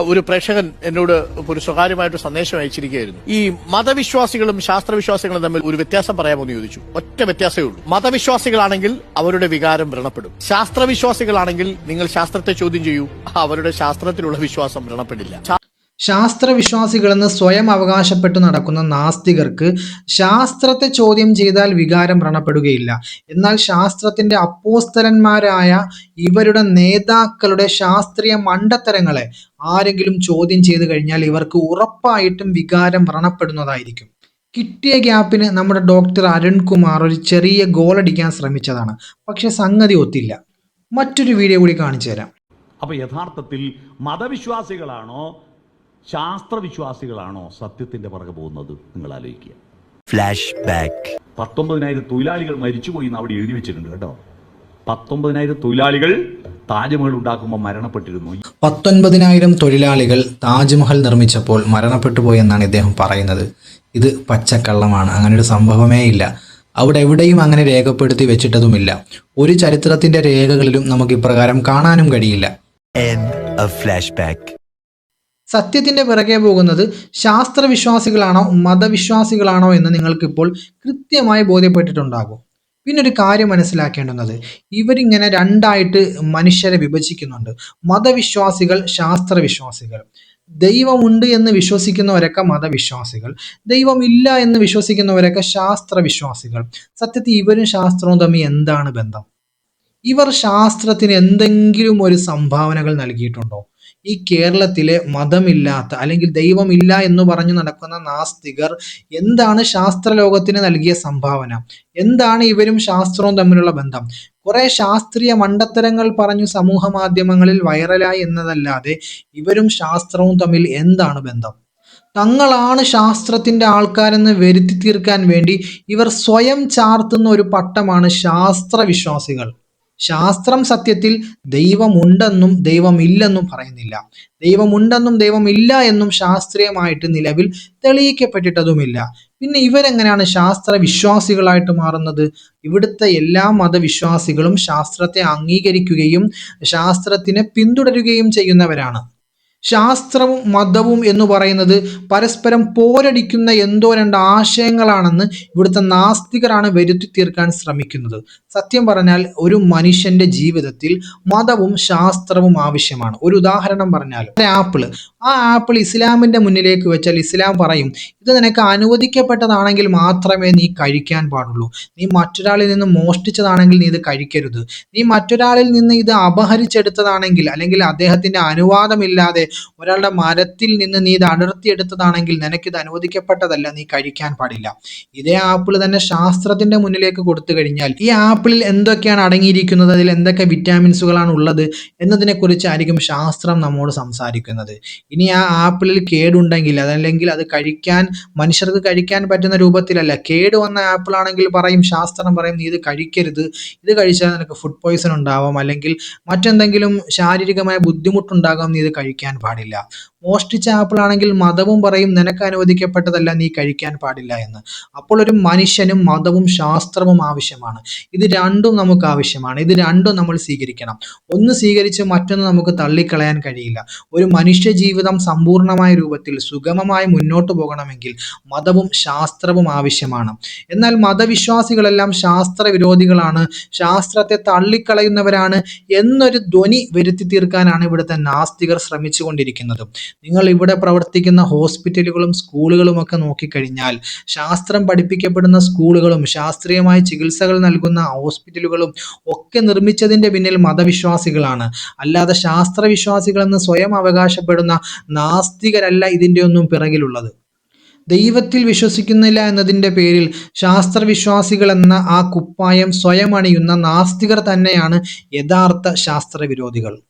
ഒരു പ്രേക്ഷകൻ എന്നോട് ഒരു സ്വകാര്യമായിട്ട് സന്ദേശം അയച്ചിരിക്കുകയായിരുന്നു. ഈ മതവിശ്വാസികളും ശാസ്ത്രവിശ്വാസികളും തമ്മിൽ ഒരു വ്യത്യാസം പറയാമോ എന്ന് ചോദിച്ചു. ഒറ്റ വ്യത്യാസമേ ഉള്ളൂ. മതവിശ്വാസികളാണെങ്കിൽ അവരുടെ വികാരം വ്രണപ്പെടും. ശാസ്ത്രവിശ്വാസികളാണെങ്കിൽ നിങ്ങൾ ശാസ്ത്രത്തെ ചോദ്യം ചെയ്യൂ. അവരുടെ ശാസ്ത്രത്തിലുള്ള വിശ്വാസം വ്രണപ്പെടില്ല. ശാസ്ത്രവിശ്വാസികളെന്ന് സ്വയം അവകാശപ്പെട്ടു നടക്കുന്ന നാസ്തികർക്ക് ശാസ്ത്രത്തെ ചോദ്യം ചെയ്താൽ വികാരം വ്രണപ്പെടുകയില്ല. എന്നാൽ ശാസ്ത്രത്തിന്റെ അപ്പോസ്തലന്മാരായ ഇവരുടെ നേതാക്കളുടെ ശാസ്ത്രീയ മണ്ടത്തരങ്ങളെ ആരെങ്കിലും ചോദ്യം ചെയ്തു കഴിഞ്ഞാൽ ഇവർക്ക് ഉറപ്പായിട്ടും വികാരം വ്രണപ്പെടുന്നതായിരിക്കും. കിട്ടിയ ഗ്യാപ്പിന് നമ്മുടെ ഡോക്ടർ അരുൺകുമാർ ഒരു ചെറിയ ഗോൾ അടിക്കാൻ ശ്രമിച്ചതാണ്. പക്ഷെ സംഗതി ഒത്തില്ല. മറ്റൊരു വീഡിയോ കൂടി കാണിച്ചു തരാം അപ്പൊ യഥാർത്ഥത്തിൽ മതവിശ്വാസികളാണോ ശാസ്ത്രവിശ്വാസികളാണോ സത്യത്തിന്റെ പുറകെ പോകുന്നത്? നിങ്ങൾ ആലോചിക്കുക. ഫ്ലാഷ് ബാക്ക് പത്തൊമ്പതിനായിരം തൊഴിലാളികൾ മരിച്ചുപോയി എന്ന് അവിടെ എഴുതി വെച്ചിട്ടുണ്ട് കേട്ടോ. പത്തൊമ്പതിനായിരം തൊഴിലാളികൾ താജ്മഹൽ ഉണ്ടാക്കുമ്പോൾ മരണപ്പെട്ടിരുന്നു. പത്തൊൻപതിനായിരം തൊഴിലാളികൾ താജ്മഹൽ നിർമ്മിച്ചപ്പോൾ മരണപ്പെട്ടു പോയെന്നാണ് ഇദ്ദേഹം പറയുന്നത്. ഇത് പച്ചക്കള്ളമാണ്. അങ്ങനെ ഒരു സംഭവമേ ഇല്ല. അവിടെ എവിടെയും അങ്ങനെ രേഖപ്പെടുത്തി വെച്ചിട്ടതുമില്ല. ഒരു ചരിത്രത്തിന്റെ രേഖകളിലും നമുക്ക് ഇപ്രകാരം കാണാനും കഴിയില്ല. സത്യത്തിന്റെ പിറകെ പോകുന്നത് ശാസ്ത്രവിശ്വാസികളാണോ മതവിശ്വാസികളാണോ എന്ന് നിങ്ങൾക്കിപ്പോൾ കൃത്യമായി ബോധ്യപ്പെട്ടിട്ടുണ്ടാകും. പിന്നെ ഒരു കാര്യം മനസ്സിലാക്കേണ്ടുന്നത് ഇവരിങ്ങനെ രണ്ടായിട്ട് മനുഷ്യരെ വിഭജിക്കുന്നുണ്ട്. മതവിശ്വാസികൾ ശാസ്ത്രവിശ്വാസികൾ. ദൈവമുണ്ട് എന്ന് വിശ്വസിക്കുന്നവരൊക്കെ മതവിശ്വാസികൾ. ദൈവമില്ല എന്ന് വിശ്വസിക്കുന്നവരൊക്കെ ശാസ്ത്രവിശ്വാസികൾ. സത്യത്തിൽ ഇവരും ശാസ്ത്രവും തമ്മിൽ എന്താണ് ബന്ധം? ഇവർ ശാസ്ത്രത്തിന് എന്തെങ്കിലും ഒരു സംഭാവനകൾ നൽകിയിട്ടുണ്ടോ? ഈ കേരളത്തിലെ മതമില്ലാത്ത അല്ലെങ്കിൽ ദൈവമില്ല എന്ന് പറഞ്ഞു നടക്കുന്ന നാസ്തികർ എന്താണ് ശാസ്ത്രലോകത്തിന് നൽകിയ സംഭാവന? എന്താണ് ഇവരും ശാസ്ത്രവും തമ്മിലുള്ള ബന്ധം? കുറെ ശാസ്ത്രീയ മണ്ടത്തരങ്ങൾ പറഞ്ഞു സമൂഹ മാധ്യമങ്ങളിൽ വൈറലായി എന്നതല്ലാതെ ഇവരും ശാസ്ത്രവും തമ്മിൽ എന്താണ് ബന്ധം? തങ്ങളാണ് ശാസ്ത്രത്തിന്റെ ആൾക്കാരെന്ന് വരുത്തി തീർക്കാൻ വേണ്ടി ഇവർ സ്വയം ചാർത്തുന്ന ഒരു പട്ടമാണ് ശാസ്ത്രവിശ്വാസികൾ. ശാസ്ത്രം സത്യത്തിൽ ദൈവമുണ്ടെന്നും ദൈവമില്ലെന്നും പറയുന്നില്ല. ദൈവമുണ്ടെന്നും ദൈവമില്ല എന്നും ശാസ്ത്രീയമായിട്ട് നിലവിൽ തെളിയിക്കപ്പെട്ടിട്ടതുമില്ല. പിന്നെ ഇവരെങ്ങനെയാണ് ശാസ്ത്ര വിശ്വാസികളായിട്ട് മാറുന്നത്? ഇവിടുത്തെ എല്ലാ മതവിശ്വാസികളും ശാസ്ത്രത്തെ അംഗീകരിക്കുകയും ശാസ്ത്രത്തിനെ പിന്തുടരുകയും ചെയ്യുന്നവരാണ്. ശാസ്ത്രവും മതവും എന്ന് പറയുന്നത് പരസ്പരം പോരടിക്കുന്ന എന്തോ രണ്ട് ആശയങ്ങളാണെന്ന് ഇവിടുത്തെ നാസ്തികരാണ് വരുത്തി തീർക്കാൻ ശ്രമിക്കുന്നത്. സത്യം പറഞ്ഞാൽ ഒരു മനുഷ്യന്റെ ജീവിതത്തിൽ മതവും ശാസ്ത്രവും ആവശ്യമാണ്. ഒരു ഉദാഹരണം പറഞ്ഞാൽ ആപ്പിൾ ആ ആപ്പിൾ ഇസ്ലാമിന്റെ മുന്നിലേക്ക് വെച്ചാൽ ഇസ്ലാം പറയും ഇത് നിനക്ക് അനുവദിക്കപ്പെട്ടതാണെങ്കിൽ മാത്രമേ നീ കഴിക്കാൻ പാടുള്ളൂ. നീ മറ്റൊരാളിൽ നിന്ന് മോഷ്ടിച്ചതാണെങ്കിൽ നീ ഇത് കഴിക്കരുത്. നീ മറ്റൊരാളിൽ നിന്ന് ഇത് അപഹരിച്ചെടുത്തതാണെങ്കിൽ അല്ലെങ്കിൽ അദ്ദേഹത്തിന്റെ അനുവാദമില്ലാതെ ഒരാളുടെ മരത്തിൽ നിന്ന് നീ ഇത് അടർത്തി എടുത്തതാണെങ്കിൽ നിനക്ക് ഇത് അനുവദിക്കപ്പെട്ടതല്ല നീ കഴിക്കാൻ പാടില്ല. ഇതേ ആപ്പിൾ തന്നെ ശാസ്ത്രത്തിന്റെ മുന്നിലേക്ക് കൊടുത്തു കഴിഞ്ഞാൽ ഈ ആപ്പിളിൽ എന്തൊക്കെയാണ് അടങ്ങിയിരിക്കുന്നത്? അതിൽ എന്തൊക്കെ വിറ്റാമിൻസുകളാണ് ഉള്ളത്? എന്നതിനെ കുറിച്ചായിരിക്കും ശാസ്ത്രം നമ്മോട് സംസാരിക്കുന്നത്. ഇനി ആ ആപ്പിളിൽ കേടുണ്ടെങ്കിൽ അതല്ലെങ്കിൽ അത് കഴിക്കാൻ മനുഷ്യർക്ക് കഴിക്കാൻ പറ്റുന്ന രൂപത്തിലല്ല. കേട് വന്ന ആപ്പിളാണെങ്കിൽ പറയും ശാസ്ത്രം പറയും നീ ഇത് കഴിക്കരുത്. ഇത് കഴിച്ചാൽ നിനക്ക് ഫുഡ് പോയ്സൺ ഉണ്ടാവാം. അല്ലെങ്കിൽ മറ്റെന്തെങ്കിലും ശാരീരികമായ ബുദ്ധിമുട്ടുണ്ടാകാം. നീ ഇത് കഴിക്കാൻ പാടില്ല. മോഷ്ടിച്ച ആപ്പിൾ ആണെങ്കിൽ മതവും പറയും നിനക്ക് അനുവദിക്കപ്പെട്ടതല്ല നീ കഴിക്കാൻ പാടില്ല എന്ന്. അപ്പോൾ ഒരു മനുഷ്യനും മതവും ശാസ്ത്രവും ആവശ്യമാണ്. ഇത് രണ്ടും നമുക്ക് ആവശ്യമാണ്. ഇത് രണ്ടും നമ്മൾ സ്വീകരിക്കണം. ഒന്ന് സ്വീകരിച്ച് മറ്റൊന്ന് നമുക്ക് തള്ളിക്കളയാൻ കഴിയില്ല. ഒരു മനുഷ്യ ജീവിതം സമ്പൂർണമായ രൂപത്തിൽ സുഗമമായി മുന്നോട്ട് പോകണമെങ്കിൽ മതവും ശാസ്ത്രവും ആവശ്യമാണ്. എന്നാൽ മതവിശ്വാസികളെല്ലാം ശാസ്ത്ര വിരോധികളാണ് ശാസ്ത്രത്തെ തള്ളിക്കളയുന്നവരാണ് എന്നൊരു ധ്വനി വരുത്തി തീർക്കാനാണ് ഇവിടുത്തെ നാസ്തികർ ശ്രമിച്ചുകൊണ്ടിരിക്കുന്നത്. നിങ്ങൾ ഇവിടെ പ്രവർത്തിക്കുന്ന ഹോസ്പിറ്റലുകളും സ്കൂളുകളും ഒക്കെ നോക്കിക്കഴിഞ്ഞാൽ ശാസ്ത്രം പഠിപ്പിക്കപ്പെടുന്ന സ്കൂളുകളും ശാസ്ത്രീയമായ ചികിത്സകൾ നൽകുന്ന ഹോസ്പിറ്റലുകളും ഒക്കെ നിർമ്മിച്ചതിന്റെ പിന്നിൽ മതവിശ്വാസികളാണ്. അല്ലാതെ ശാസ്ത്രവിശ്വാസികളെന്ന് സ്വയം അവകാശപ്പെടുന്ന നാസ്തികരല്ല ഇതിന്റെ ഒന്നും പിറകിലുള്ളത്. ദൈവത്തിൽ വിശ്വസിക്കുന്നില്ല എന്നതിന്റെ പേരിൽ ശാസ്ത്രവിശ്വാസികൾ എന്ന ആ കുപ്പായം സ്വയം അണിയുന്ന നാസ്തികർ തന്നെയാണ് യഥാർത്ഥ ശാസ്ത്രവിരോധികൾ.